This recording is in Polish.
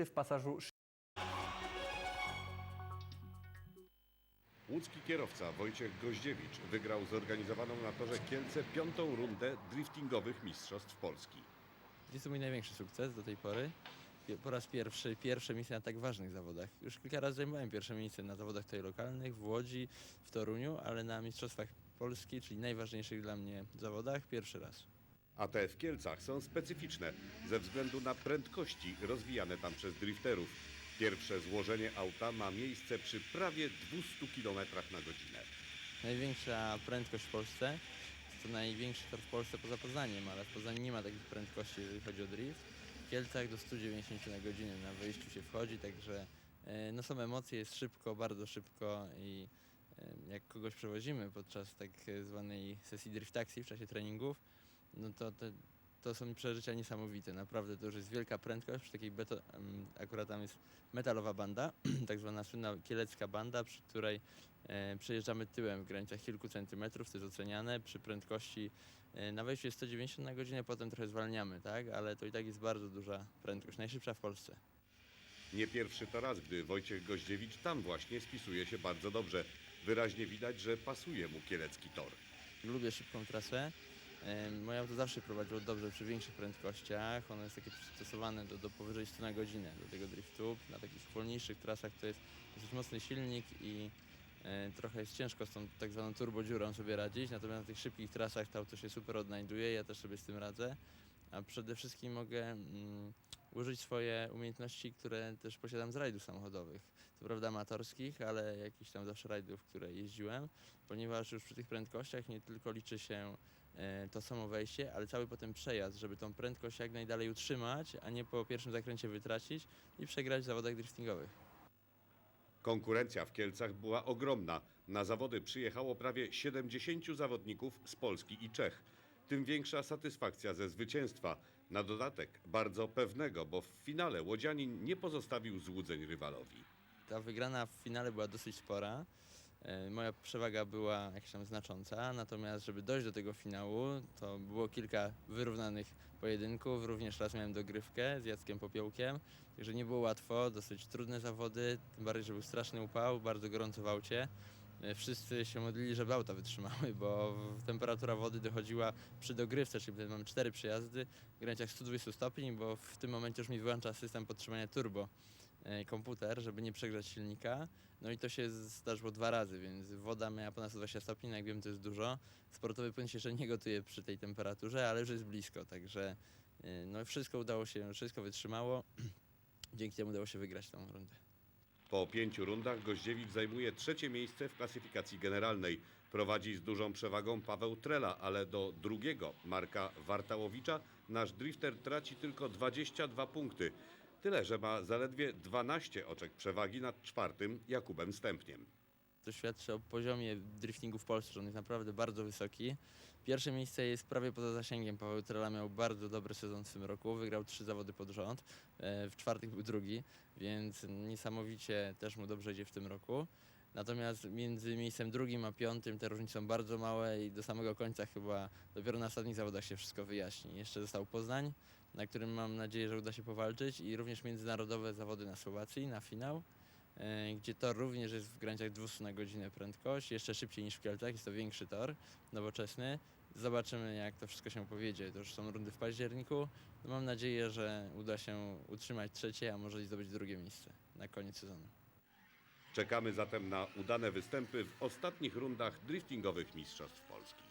efekty w pasażu Łódzki kierowca Wojciech Goździewicz wygrał zorganizowaną na torze Kielce piątą rundę driftingowych Mistrzostw Polski. Jest to mój największy sukces do tej pory. Pie- Po raz pierwszy, pierwsze miejsce na tak ważnych zawodach. Już kilka razy zajmowałem pierwsze miejsce na zawodach tutaj lokalnych, w Łodzi, w Toruniu, ale na Mistrzostwach Polski, czyli najważniejszych dla mnie zawodach, pierwszy raz. A te w Kielcach są specyficzne ze względu na prędkości rozwijane tam przez drifterów. Pierwsze złożenie auta ma miejsce przy prawie 200 km na godzinę. Największa prędkość w Polsce. To największy tor w Polsce poza Poznaniem, ale w Poznaniu nie ma takich prędkości, jeżeli chodzi o drift. W Kielcach do 190 na godzinę na wyjściu się wchodzi, także e, no są emocje, jest szybko, bardzo szybko i e, jak kogoś przewozimy podczas tak zwanej sesji drift taxi w czasie treningów, no to, to, to są przeżycia niesamowite. Naprawdę to już jest wielka prędkość przy takiej beto, akurat tam jest metalowa banda, tak zwana słynna kielecka banda, przy której e, przejeżdżamy tyłem w granicach kilku centymetrów, to jest oceniane przy prędkości e, na wejściu jest 190 na godzinę, potem trochę zwalniamy, tak? Ale to i tak jest bardzo duża prędkość, najszybsza w Polsce. Nie pierwszy to raz, gdy Wojciech Goździewicz tam właśnie spisuje się bardzo dobrze. Wyraźnie widać, że pasuje mu kielecki tor. Lubię szybką trasę. Moje auto zawsze prowadziło dobrze przy większych prędkościach. Ono jest takie przystosowane do, do powyżej 100 na godzinę do tego driftu. Na takich wolniejszych trasach to jest dosyć mocny silnik i e, trochę jest ciężko z tą tak zwaną turbodziurą sobie radzić. Natomiast na tych szybkich trasach to auto się super odnajduje. Ja też sobie z tym radzę. A przede wszystkim mogę mm, użyć swoje umiejętności, które też posiadam z rajdów samochodowych. Co prawda amatorskich, ale jakichś tam zawsze rajdów, które jeździłem ponieważ już przy tych prędkościach nie tylko liczy się e, to samo wejście, ale cały potem przejazd, żeby tą prędkość jak najdalej utrzymać, a nie po pierwszym zakręcie wytracić i przegrać w zawodach driftingowych. Konkurencja w Kielcach była ogromna. Na zawody przyjechało prawie 70 zawodników z Polski i Czech. Tym większa satysfakcja ze zwycięstwa. Na dodatek bardzo pewnego, bo w finale Łodzianin nie pozostawił złudzeń rywalowi. Ta wygrana w finale była dosyć spora. E, Moja przewaga była jakaś tam znacząca, natomiast żeby dojść do tego finału, to było kilka wyrównanych pojedynków. Również raz miałem dogrywkę z Jackiem Popiołkiem, także nie było łatwo, dosyć trudne zawody, tym bardziej, że był straszny upał, bardzo gorąco w aucie. E, Wszyscy się modlili, żeby auta wytrzymały, bo temperatura wody dochodziła przy dogrywce, czyli mamy cztery przejazdy w granicach 120 stopni, bo w tym momencie już mi wyłącza system podtrzymania turbo e, komputer, żeby nie przegrzać silnika. No i to się zdarzyło dwa razy, więc woda miała ponad 120 stopni, no jak wiem to jest dużo. Sportowy płyn się jeszcze nie gotuje przy tej temperaturze, ale już jest blisko, także e, no wszystko udało się, wszystko wytrzymało. Dzięki temu udało się wygrać tą rundę. Po pięciu rundach Goździewicz zajmuje trzecie miejsce w klasyfikacji generalnej. Prowadzi z dużą przewagą Paweł Trela, ale do drugiego Marka Wartałowicza nasz drifter traci tylko 22 punkty. Tyle, że ma zaledwie 12 oczek przewagi nad czwartym Jakubem Stępniem. To świadczy o poziomie driftingu w Polsce, że on jest naprawdę bardzo wysoki. Pierwsze miejsce jest prawie poza zasięgiem. Paweł Trela miał bardzo dobry sezon w tym roku, wygrał trzy zawody pod rząd, e, w czwartych był drugi, więc niesamowicie też mu dobrze idzie w tym roku. Natomiast między miejscem drugim a piątym te różnice są bardzo małe i do samego końca chyba dopiero na ostatnich zawodach się wszystko wyjaśni. Jeszcze został Poznań, na którym mam nadzieję, że uda się powalczyć i również międzynarodowe zawody na Słowacji, na finał gdzie tor również jest w granicach 200 na godzinę prędkość, jeszcze szybciej niż w Kielcach, jest to większy tor, nowoczesny. Zobaczymy jak to wszystko się powiedzie, to już są rundy w październiku. No, mam nadzieję, że uda się utrzymać trzecie, a może i zdobyć drugie miejsce na koniec sezonu. Czekamy zatem na udane występy w ostatnich rundach driftingowych Mistrzostw Polski.